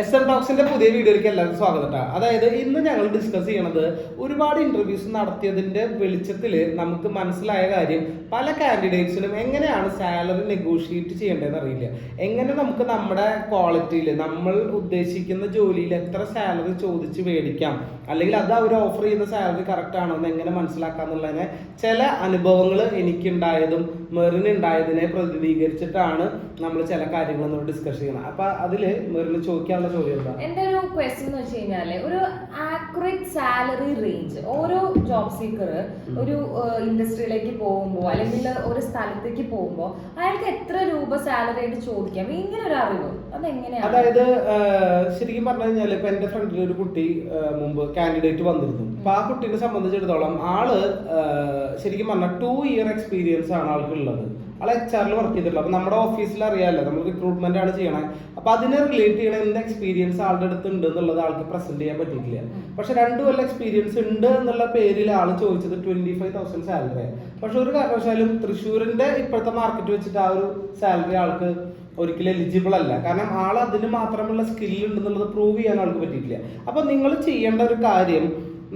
S N ടോക്സിന്റെ പുതിയ വീഡിയോയിലേക്ക് എല്ലാവർക്കും സ്വാഗതം. അതായത് ഇന്ന് ഞങ്ങൾ ഡിസ്കസ് ചെയ്യണത് ഒരുപാട് ഇന്റർവ്യൂസ് നടത്തിയതിന്റെ വെളിച്ചത്തിൽ നമുക്ക് മനസ്സിലായ കാര്യം പല കാൻഡിഡേറ്റ്സിനും എങ്ങനെയാണ് സാലറി നെഗോഷിയേറ്റ് ചെയ്യേണ്ടതെന്ന് അറിയില്ല എങ്ങനെ നമുക്ക് നമ്മുടെ ക്വാളിറ്റിയിൽ നമ്മൾ ഉദ്ദേശിക്കുന്ന ജോലിയിൽ എത്ര സാലറി ചോദിച്ച് മേടിക്കാം അല്ലെങ്കിൽ അത് അവർ ഓഫർ ചെയ്യുന്ന സാലറി കറക്റ്റ് ആണോ എന്ന് എങ്ങനെ മനസ്സിലാക്കാം എന്നുള്ളതിനെ ചില അനുഭവങ്ങൾ എനിക്കുണ്ടായതും മെറിന് ഉണ്ടായതിനെ പ്രതിനിധീകരിച്ചിട്ടാണ് നമ്മൾ ചില കാര്യങ്ങൾ നമ്മൾ ഡിസ്കസ് ചെയ്യുന്നത് അപ്പൊ അതിൽ മെറിന് ചോദിക്കാനുള്ള എന്റെ ഒരു ക്വസ്റ്റ്യൻ എന്ന് വെച്ച് കഴിഞ്ഞാൽ ഒരു ആക്യുറേറ്റ് സാലറി റേഞ്ച് ഓരോ ജോബ് സീക്കർ ഒരു ഇൻഡസ്ട്രിയിലേക്ക് പോകുമ്പോൾ അല്ലെങ്കിൽ ഒരു സ്ഥലത്തേക്ക് പോകുമ്പോൾ അയാൾക്ക് എത്ര രൂപ സാലറി ആയിട്ട് ചോദിക്കാം? ഇങ്ങനെ ഒരു അറിവ്. അതെങ്ങനെയാണ്? അതായത് ശരിക്കും പറഞ്ഞു കഴിഞ്ഞാൽ ഇപ്പൊ എന്റെ ഫ്രണ്ടിൽ ഒരു കുട്ടി മുമ്പ് കാൻഡിഡേറ്റ് വന്നിരുന്നു. അപ്പൊ ആ കുട്ടീനെ സംബന്ധിച്ചിടത്തോളം ആൾ ശരിക്കും പറഞ്ഞ ടു ഇയർ എക്സ്പീരിയൻസ് ആണ് ആൾക്കുള്ളത്. ആൾ എച്ച് ആറിൽ വർക്ക് ചെയ്തിട്ടുള്ളത് അപ്പൊ നമ്മുടെ ഓഫീസിൽ അറിയാമല്ലോ നമ്മൾ റിക്രൂട്ട്മെന്റ് ആണ് ചെയ്യണേ. അപ്പൊ അതിനെ റിലേറ്റ് ചെയ്യണ എന്ത് എക്സ്പീരിയൻസ് ആളുടെ അടുത്ത് ഉണ്ട് എന്നുള്ളത് ആൾക്ക് പ്രസന്റ് ചെയ്യാൻ പറ്റിയിട്ടില്ല. പക്ഷെ രണ്ടു കൊല്ലം എക്സ്പീരിയൻസ് ഉണ്ട് എന്നുള്ള പേരിൽ ആൾ ചോദിച്ചത് ട്വന്റി ഫൈവ് തൗസൻഡ് സാലറി പക്ഷെ ഒരു കാരണവശാലും തൃശ്ശൂരിന്റെ ഇപ്പോഴത്തെ മാർക്കറ്റ് വെച്ചിട്ട് ആ ഒരു സാലറി ആൾക്ക് ഒരിക്കലും എലിജിബിൾ അല്ല. കാരണം ആൾ അതിന് മാത്രമുള്ള സ്കിൽ ഉണ്ടെന്നുള്ളത് പ്രൂവ് ചെയ്യാൻ ആൾക്ക് പറ്റിയിട്ടില്ല. അപ്പൊ നിങ്ങൾ ചെയ്യേണ്ട ഒരു കാര്യം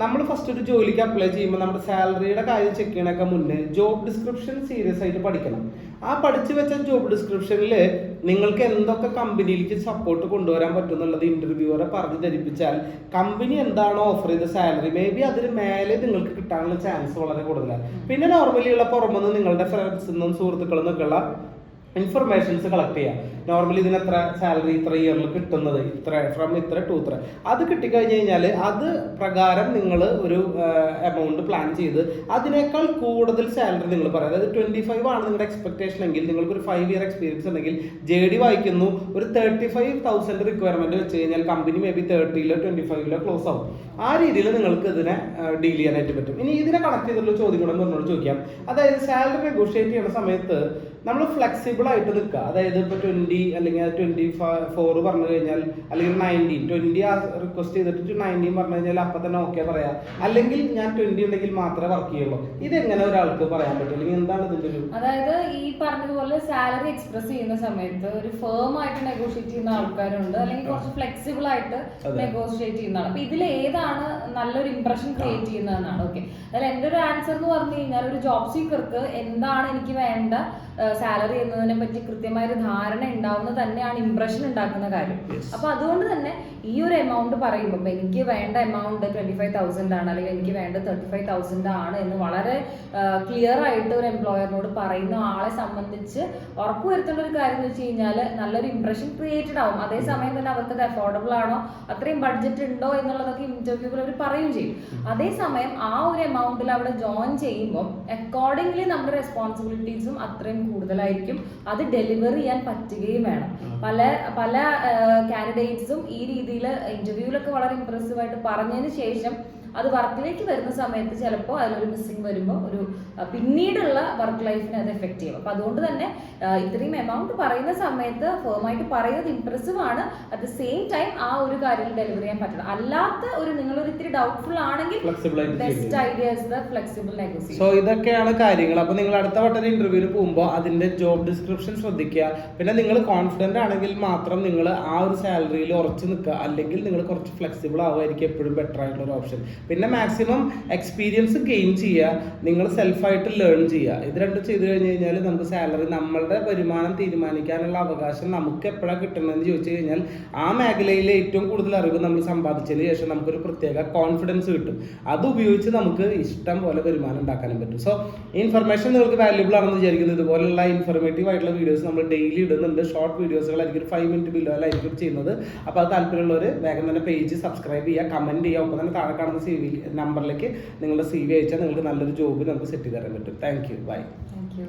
നമ്മൾ ഫസ്റ്റ് ഒരു ജോലിക്ക് അപ്ലൈ ചെയ്യുമ്പോൾ നമ്മുടെ സാലറിയുടെ കാര്യം ചെക്ക് ചെയ്യണൊക്കെ മുന്നേ ജോബ് ഡിസ്ക്രിപ്ഷൻ സീരിയസ് ആയിട്ട് പഠിക്കണം. ആ പഠിച്ചു വെച്ച ജോബ് ഡിസ്ക്രിപ്ഷനിൽ നിങ്ങൾക്ക് എന്തൊക്കെ കമ്പനിയിലേക്ക് സപ്പോർട്ട് കൊണ്ടുവരാൻ പറ്റും എന്നുള്ളത് ഇന്റർവ്യൂവറെ പറഞ്ഞു ധരിപ്പിച്ചാൽ കമ്പനി എന്താണോ ഓഫർ ചെയ്ത സാലറി മേ ബി അതിന് മേലെ നിങ്ങൾക്ക് കിട്ടാനുള്ള ചാൻസ് വളരെ കൂടുതലാണ്. പിന്നെ നോർമലി ഉള്ള പുറമെന്ന് നിങ്ങളുടെ ഫ്രണ്ട്സിൽ നിന്നും സുഹൃത്തുക്കളിൽ നിന്നൊക്കെയുള്ള ഇൻഫർമേഷൻസ് കളക്ട് ചെയ്യുക നോർമലി ഇതിന് എത്ര സാലറി ഇത്ര ഇയറിൽ കിട്ടുന്നത്? ഇത്ര ഫ്രം ഇത്ര ടു ഇത്ര. അത് കിട്ടിക്കഴിഞ്ഞ് കഴിഞ്ഞാൽ അത് പ്രകാരം നിങ്ങൾ ഒരു എമൗണ്ട് പ്ലാൻ ചെയ്ത് അതിനേക്കാൾ കൂടുതൽ സാലറി നിങ്ങൾ പറയാം. അതായത് ട്വന്റി ഫൈവ് ആണ് നിങ്ങളുടെ എക്സ്പെക്ടേഷൻ എങ്കിൽ നിങ്ങൾക്ക് ഒരു ഫൈവ് ഇയർ എക്സ്പീരിയൻസ് ഉണ്ടെങ്കിൽ ജെ ഡി വായിക്കുന്നു. ഒരു തേർട്ടി ഫൈവ് തൗസൻഡ് റിക്വയർമെന്റ് വെച്ച് കഴിഞ്ഞാൽ കമ്പനി മേ ബി തേർട്ടിയിലോ ട്വന്റി ഫൈവിലോ ക്ലോസ് ആവും. ആ രീതിയിൽ നിങ്ങൾക്ക് ഇതിനെ ഡീൽ ചെയ്യാനായിട്ട് പറ്റും. ഇനി ഇതിനെ കണക്ട് ചെയ്തിട്ടുള്ള ചോദ്യം കൂടെ പറഞ്ഞോട് ചോദിക്കാം. അതായത് സാലറി നെഗോഷിയേറ്റ് ചെയ്യുന്ന സമയത്ത് നമ്മൾ ഫ്ലെക്സിബിൾ ആയിട്ട് നിൽക്കുക. അതായത് ഇപ്പോൾ ട്വന്റി അല്ലെങ്കിൽ ട്വന്റി ഫോർ പറഞ്ഞു കഴിഞ്ഞാൽ അല്ലെങ്കിൽ നയന്റീൻ ട്വന്റി റിക്വസ്റ്റ് ചെയ്തിട്ട് നയന്റീൻ പറഞ്ഞു കഴിഞ്ഞാൽ അപ്പൊ തന്നെ ഓക്കെ പറയാം. അല്ലെങ്കിൽ ഞാൻ ട്വന്റി ഉണ്ടെങ്കിൽ മാത്രമേ വർക്ക് ചെയ്യുള്ളൂ. ഇതെങ്ങനെ ഒരാൾക്ക് പറയാൻ പറ്റും? അല്ലെങ്കിൽ എന്താണ് ഇതിന്റെ ഒരു അതായത് ഈ പറഞ്ഞതുപോലെ സാലറി എക്സ്പ്രസ് ചെയ്യുന്ന സമയത്ത് ഒരു ഫേം ആയിട്ട് നെഗോഷിയേറ്റ് ചെയ്യുന്ന ആൾക്കാരുണ്ട്. അല്ലെങ്കിൽ കുറച്ച് ഫ്ലെക്സിബിൾ ആയിട്ട്. നെഗോഷിയേറ്റ് ചെയ്യുന്നതാണ്. അപ്പൊ ഇതിൽ ഏതാണ് നല്ലൊരു ഇംപ്രഷൻ ക്രിയേറ്റ് ചെയ്യുന്നതെന്നാണ്. ഓക്കെ അതിൽ എന്റെ ഒരു ആൻസർ എന്ന് പറഞ്ഞു കഴിഞ്ഞാൽ ഒരു ജോബ് സീക്കർക്ക് എന്താണ് എനിക്ക് വേണ്ട സാലറി എന്നതിനെ പറ്റി കൃത്യമായ ഒരു ധാരണ ഉണ്ടാവുന്നത് തന്നെയാണ് ഇംപ്രഷൻ ഉണ്ടാക്കുന്ന കാര്യം. അപ്പൊ അതുകൊണ്ട് തന്നെ ഈ ഒരു എമൗണ്ട് പറയുമ്പോൾ എനിക്ക് വേണ്ട എമൗണ്ട് ട്വന്റി ഫൈവ് തൗസൻഡ് ആണ് അല്ലെങ്കിൽ എനിക്ക് വേണ്ട തേർട്ടി ഫൈവ് തൗസൻഡ് ആണ് എന്ന് വളരെ ക്ലിയർ ആയിട്ട് ഒരു എംപ്ലോയറിനോട് പറയുന്ന ആളെ സംബന്ധിച്ച് ഉറപ്പുവരുത്തേണ്ട ഒരു കാര്യം എന്ന് വെച്ച് കഴിഞ്ഞാൽ നല്ലൊരു ഇംപ്രഷൻ ക്രിയേറ്റഡ് ആവും. അതേസമയം തന്നെ അവർക്ക് അത് അഫോർഡബിൾ ആണോ അത്രയും ബഡ്ജറ്റ് ഉണ്ടോ എന്നുള്ളതൊക്കെ ഇന്റർവ്യൂവിൽ അവർ പറയുകയും ചെയ്യും. അതേസമയം ആ ഒരു എമൗണ്ടിൽ അവിടെ ജോയിൻ ചെയ്യുമ്പോൾ അക്കോർഡിംഗ്ലി നമ്മുടെ റെസ്പോൺസിബിലിറ്റീസും അത്രയും കൂടുതലായിരിക്കും. അത് ഡെലിവർ ചെയ്യാൻ പറ്റുകയും വേണം. പല പല കാൻഡിഡേറ്റ്സും ഈ രീതിയിൽ ഇന്റർവ്യൂവിലൊക്കെ വളരെ ഇമ്പ്രസീവ് ആയിട്ട് പറഞ്ഞതിന് ശേഷം അത് വർക്കിലേക്ക് വരുന്ന സമയത്ത് ചിലപ്പോൾ അതിലൊരു മിസ്സിങ് വരുമ്പോൾ ഒരു പിന്നീടുള്ള വർക്ക് ലൈഫിനെ അത് എഫക്റ്റ് ചെയ്യും. അപ്പം അതുകൊണ്ട് തന്നെ ഇത്രയും എമൗണ്ട് പറയുന്ന സമയത്ത് ഫേമായിട്ട് പറയുന്നത് ഇംപ്രസീവ് ആണ്. അറ്റ് ദ സെയിം ടൈം ആ ഒരു കാര്യം ഡെലിവർ ചെയ്യാൻ പറ്റണം അല്ലാത്ത ഒരു നിങ്ങളൊരു ഇത്തിരി ഡൗട്ട്ഫുൾ ആണെങ്കിൽ ബെസ്റ്റ് ചെയ്യുന്നത്. Idea is the flexible negotiation so ഇതൊക്കെയാണ് കാര്യങ്ങൾ. അപ്പൊ നിങ്ങൾ അടുത്ത വട്ടം ഇന്റർവ്യൂവിൽ പോകുമ്പോൾ അതിന്റെ ജോബ് ഡിസ്ക്രിപ്ഷൻ ശ്രദ്ധിക്കുക. പിന്നെ നിങ്ങൾ കോൺഫിഡന്റ് ആണെങ്കിൽ മാത്രം നിങ്ങൾ ആ ഒരു സാലറിയിൽ ഉറച്ചു നിൽക്കുക. അല്ലെങ്കിൽ നിങ്ങൾ കുറച്ച് ഫ്ലെക്സിബിൾ ആവുമായിരിക്കും എപ്പോഴും ബെറ്റർ ആയിട്ടുള്ള ഒരു ഓപ്ഷൻ പിന്നെ മാക്സിമം എക്സ്പീരിയൻസ് ഗെയിൻ ചെയ്യുക നിങ്ങൾ സെൽഫായിട്ട് ലേൺ ചെയ്യുക. ഇത് രണ്ടും ചെയ്തു കഴിഞ്ഞ് കഴിഞ്ഞാൽ നമുക്ക് സാലറി നമ്മളുടെ വരുമാനം തീരുമാനിക്കാനുള്ള അവകാശം നമുക്ക് എപ്പോഴാണ് കിട്ടണമെന്ന് ചോദിച്ചു കഴിഞ്ഞാൽ ആ മേഖലയിൽ ഏറ്റവും കൂടുതൽ അറിവ് നമ്മൾ സമ്പാദിച്ചതിന് ശേഷം നമുക്കൊരു പ്രത്യേക കോൺഫിഡൻസ് കിട്ടും. അത് ഉപയോഗിച്ച് നമുക്ക് ഇഷ്ടം പോലെ വരുമാനം ഉണ്ടാക്കാനും പറ്റും. സോ ഇൻഫർമേഷൻ നിങ്ങൾക്ക് വാല്യൂബിൾ ആണെന്ന് വിചാരിക്കുന്നത് ഇതുപോലുള്ള ഇൻഫർമേറ്റീവ് ആയിട്ടുള്ള വീഡിയോസ് നമ്മൾ ഡെയിലി ഇടുന്നുണ്ട്. ഷോർട്ട് വീഡിയോസുകളായിരിക്കും ഫൈവ് മിനിറ്റ് ബില്ലോ ആയിരിക്കും ചെയ്യുന്നത്. അപ്പോൾ അത് താല്പര്യമുള്ളവർ വേഗം തന്നെ പേജ് സബ്സ്ക്രൈബ് ചെയ്യുക കമന്റ് ചെയ്യുക ഒപ്പം തന്നെ താഴെ കാണുന്ന സി വി നമ്പറിലേക്ക് നിങ്ങളുടെ സി വി അയച്ചാൽ നിങ്ങൾക്ക് നല്ലൊരു ജോബ് നമുക്ക് സെറ്റ് ചെയ്ത് തരാൻ പറ്റും. Thank you bye thank you